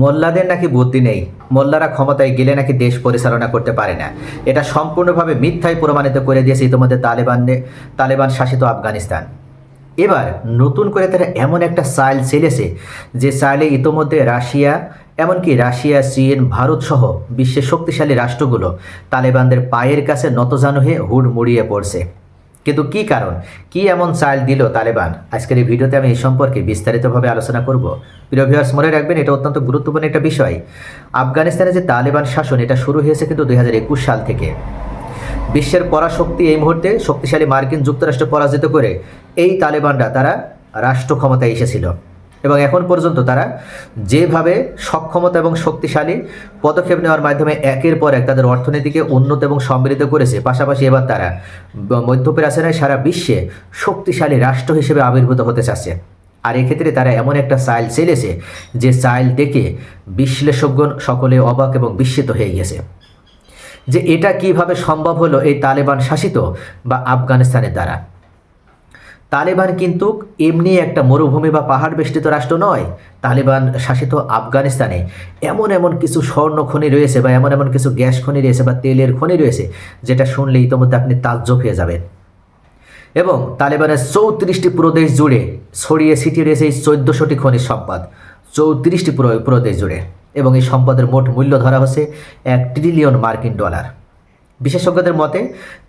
মোল্লাদের নাকি বুদ্ধি নেই। মোল্লারা ক্ষমতায় গেলে নাকি দেশ পরিচালনা করতে পারে না। এটা সম্পূর্ণভাবে মিথ্যায় প্রমাণিত করে দিয়েছে ইতিমধ্যে তালেবানে তালেবান শাসিত আফগানিস্তান। এবার নতুন করে তারা এমন একটা সাইল ছেলেছে, যে সাইলে ইতোমধ্যে রাশিয়া, এমনকি রাশিয়া, চীন, ভারত সহ বিশ্বের শক্তিশালী রাষ্ট্রগুলো তালেবানদের পায়ের কাছে নতজানু হয়ে হুড় মুড়িয়ে পড়ছে। কিন্তু কি কারণ? কি এমন চাল দিল তালেবান? আজকের এই ভিডিওতে আমি এই সম্পর্কে বিস্তারিতভাবে আলোচনা করব। প্রিয় ভিউয়ার্স মনে রাখবেন এটা অত্যন্ত গুরুত্বপূর্ণ একটা বিষয়। আফগানিস্তানে যে তালেবান শাসন, এটা শুরু হয়েছে কিন্তু দুই হাজার একুশ সাল থেকে। বিশ্বের পরাশক্তি এই মুহূর্তে শক্তিশালী মার্কিন যুক্তরাষ্ট্র পরাজিত করে এই তালেবানরা তারা রাষ্ট্র ক্ষমতায় এসেছিল। এবং এখন পর্যন্ত তারা যেভাবে সক্ষমতা এবং শক্তিশালী পদক্ষেপ নেওয়ার মাধ্যমে একের পর এক তাদের অর্থনীতিকে উন্নত এবং সমৃদ্ধ করেছে, পাশাপাশি এবার তারা মধ্যপ্রাচ্যের সারা বিশ্বে শক্তিশালী রাষ্ট্র হিসেবে আবির্ভূত হতে চাচ্ছে। আর এক্ষেত্রে তারা এমন একটা চাইল চেলেছে যে চাইল দেখে বিশ্লেষকগণ সকলে অবাক এবং বিস্মিত হয়ে গেছে। যে এটা কীভাবে সম্ভব হলো এই তালেবান শাসিত বা আফগানিস্তানের দ্বারা? তালেবান কিন্তু এমনি একটা মরুভূমি বা পাহাড় বেষ্টিত রাষ্ট্র নয়। তালেবান শাসিত আফগানিস্তানে এমন এমন কিছু স্বর্ণ খনি রয়েছে বা এমন এমন কিছু গ্যাস খনি রয়েছে বা তেলের খনি রয়েছে, যেটা শুনলে ইতোমধ্যে আপনি তাজ্জব হয়ে যাবেন। এবং তালেবানের চৌত্রিশটি প্রদেশ জুড়ে ছড়িয়ে ছিটিয়ে রয়েছে এই চোদ্দোশোটি খনিজ সম্পদ। চৌত্রিশটি প্রদেশ জুড়ে। এবং এই সম্পদের মোট মূল্য ধরা হচ্ছে এক ট্রিলিয়ন মার্কিন ডলার বিশেষজ্ঞদের মতে,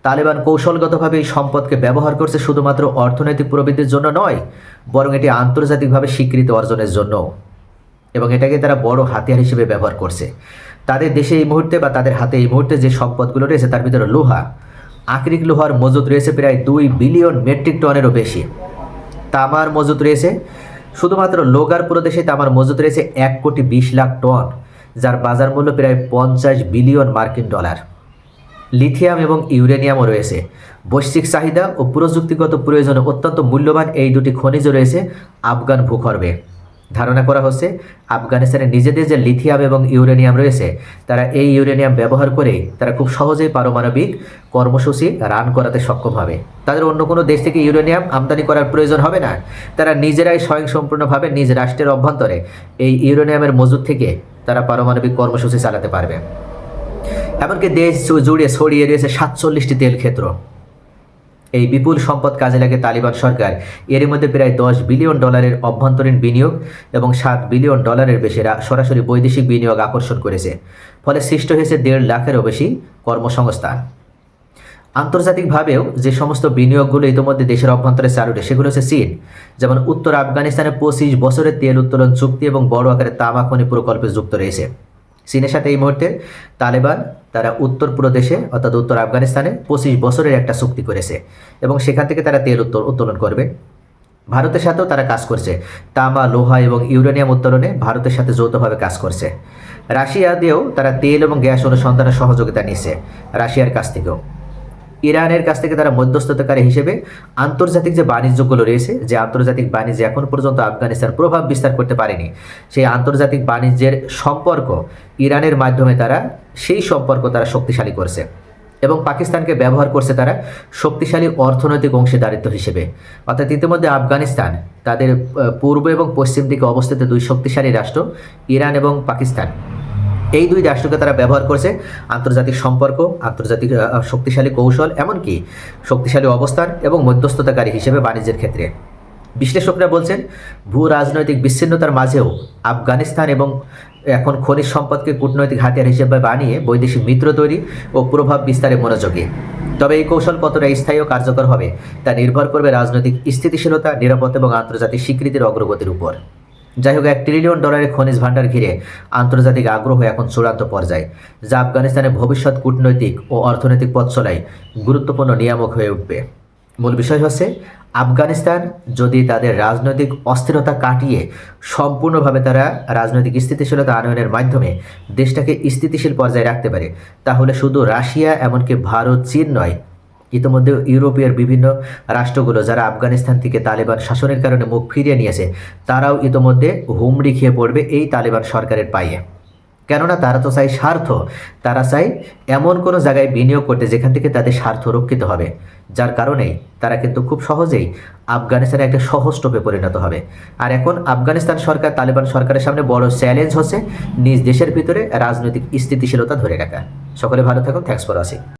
তালেবান কৌশলগতভাবে এই সম্পদকে ব্যবহার করছে শুধুমাত্র অর্থনৈতিক প্রবৃদ্ধির জন্য নয়, বরং এটি আন্তর্জাতিকভাবে স্বীকৃতি অর্জনের জন্য। এবং এটাকে তারা বড় হাতিয়ার হিসেবে ব্যবহার করছে। তাদের দেশে এই মুহূর্তে বা তাদের হাতে এই মুহূর্তে যে সম্পদগুলো রয়েছে তার ভিতরে লোহা, আকরিক লোহার মজুদ রয়েছে প্রায় দুই বিলিয়ন মেট্রিক টনেরও বেশি। তামার মজুদ রয়েছে, শুধুমাত্র লোগার প্রদেশে তামার মজুদ রয়েছে এক কোটি বিশ লাখ টন, যার বাজার মূল্য প্রায় পঞ্চাশ বিলিয়ন মার্কিন ডলার। লিথিয়াম এবং ইউরেনিয়ামও রয়েছে। বৈশ্বিক চাহিদা ও প্রযুক্তিগত প্রয়োজনে অত্যন্ত মূল্যবান এই দুটি খনিজ রয়েছে আফগান ভূখর্বে ধারণা করা হচ্ছে আফগানিস্তানের নিজেদের যে লিথিয়াম এবং ইউরেনিয়াম রয়েছে, তারা এই ইউরেনিয়াম ব্যবহার করে তারা খুব সহজেই পারমাণবিক কর্মসূচি রান করাতে সক্ষম হবে। তাদের অন্য কোনো দেশ থেকে ইউরেনিয়াম আমদানি করার প্রয়োজন হবে না। তারা নিজেরাই স্বয়ংসম্পূর্ণভাবে নিজ রাষ্ট্রের অভ্যন্তরে এই ইউরেনিয়ামের মজুদ থেকে তারা পারমাণবিক কর্মসূচি চালাতে পারবে। এমনকি দেশ জুড়ে ছড়িয়ে রয়েছে সাতচল্লিশটি তেল ক্ষেত্র। এই বিপুল সম্পদ কাজে লাগে তালিবান সরকার। এর মধ্যে প্রায় দশ বিলিয়ন ডলারের অভ্যন্তরীণ বিনিয়োগ এবং সাত বিলিয়ন ডলারের বেশি সরাসরি বৈদেশিক বিনিয়োগ আকর্ষণ করেছে। ফলে সৃষ্ট হয়েছে দেড় লাখেরও বেশি কর্মসংস্থান। আন্তর্জাতিকভাবেও যে সমস্ত বিনিয়োগগুলো ইতিমধ্যে দেশের অভ্যন্তরে চালু সেগুলো হচ্ছে চীন। যেমন উত্তর আফগানিস্তানে পঁচিশ বছরের তেল উত্তোলন চুক্তি এবং বড় আকারের তামা খনি প্রকল্পে যুক্ত রয়েছে। চীনের সাথে এই মুহূর্তে তালেবান, তারা উত্তর প্রদেশে অর্থাৎ উত্তর আফগানিস্তানে পঁচিশ বছরের একটা চুক্তি করেছে এবং সেখান থেকে তারা তেল উত্তর উত্তোলন করবে। ভারতের সাথেও তারা কাজ করছে। তামা, লোহা এবং ইউরেনিয়াম উত্তোলনে ভারতের সাথে যৌথভাবে কাজ করছে। রাশিয়া দিয়েও তারা তেল এবং গ্যাস অনুসন্ধানের সহযোগিতা নিচ্ছে রাশিয়ার কাছ থেকেও। ইরানের কাছ থেকে তারা মধ্যস্থতাকারী হিসেবে আন্তর্জাতিক যে বাণিজ্যগুলো রয়েছে, যে আন্তর্জাতিক বাণিজ্য এখন পর্যন্ত আফগানিস্তান প্রভাব বিস্তার করতে পারেনি, সেই আন্তর্জাতিক বাণিজ্যের সম্পর্ক ইরানের মাধ্যমে তারা, সেই সম্পর্ক তারা শক্তিশালী করছে এবং পাকিস্তানকে ব্যবহার করছে তারা শক্তিশালী অর্থনৈতিক অংশীদারিত্ব হিসেবে। অর্থাৎ ইতিমধ্যে আফগানিস্তান তাদের পূর্ব এবং পশ্চিম দিকে অবস্থিত দুই শক্তিশালী রাষ্ট্র, ইরান এবং পাকিস্তান। এই দুই রাষ্ট্রকে তারা ব্যবহার করছে। আন্তর্জাতিক সম্পর্ক, আন্তর্জাতিক শক্তিশালী কৌশল, এমনকি শক্তিশালী অবস্থান এবং মধ্যস্থতাকারী হিসেবে বাণিজ্যের ক্ষেত্রে। বিশ্লেষকরা বলছেন, ভূ রাজনৈতিক বিচ্ছিন্নতার মাঝেও আফগানিস্তান এবং এখন খনিজ সম্পদকে কূটনৈতিক হাতিয়ার হিসেবে বানিয়ে বৈদেশিক মিত্র তৈরি ও প্রভাব বিস্তারে মনোযোগী। তবে এই কৌশল কতটা স্থায়ী ও কার্যকর হবে, তা নির্ভর করবে রাজনৈতিক স্থিতিশীলতা, নিরাপত্তা এবং আন্তর্জাতিক স্বীকৃতির অগ্রগতির উপর। যাই হোক এক ট্রিলিয়ন ডলারের খনিজ ভাণ্ডার ঘিরে আন্তর্জাতিক আগ্রহ এখন চূড়ান্ত পর্যায়ে, যা আফগানিস্তানের ভবিষ্যৎ কূটনৈতিক ও অর্থনৈতিক পথ চলায় গুরুত্বপূর্ণ নিয়ামক হয়ে উঠবে। মূল বিষয় হচ্ছে, আফগানিস্তান যদি তাদের রাজনৈতিক অস্থিরতা কাটিয়ে সম্পূর্ণভাবে তারা রাজনৈতিক স্থিতিশীলতা আনয়নের মাধ্যমে দেশটাকে স্থিতিশীল পর্যায়ে রাখতে পারে, তাহলে শুধু রাশিয়া এমনকি ভারত, চীন নয় ইতিমধ্যে ইউরোপীয় বিভিন্ন রাষ্ট্রগুলো, যারা আফগানিস্তান থেকে তালেবান শাসনের কারণে মুখ ফিরিয়ে নিয়েছে, তারাও ইতিমধ্যে হুমড়ি খেয়ে পড়বে এই তালেবান সরকারের পায়ে। কেননা তারা তো চাই স্বার্থ, তারা চাই এমন কোনো জায়গায় বিনিয়োগ করতে যেখান থেকে তাদের স্বার্থ রক্ষিত হবে। যার কারণেই তারা কিন্তু খুব সহজেই আফগানিস্তানে একটা সহস্টপে পরিণত হবে। আর এখন আফগানিস্তান সরকার, তালেবান সরকারের সামনে বড় চ্যালেঞ্জ হচ্ছে, নিজ দেশের ভিতরে রাজনৈতিক স্থিতিশীলতা ধরে রাখা। সকলে ভালো থাকুন থ্যাংকস ফর ওয়াচিং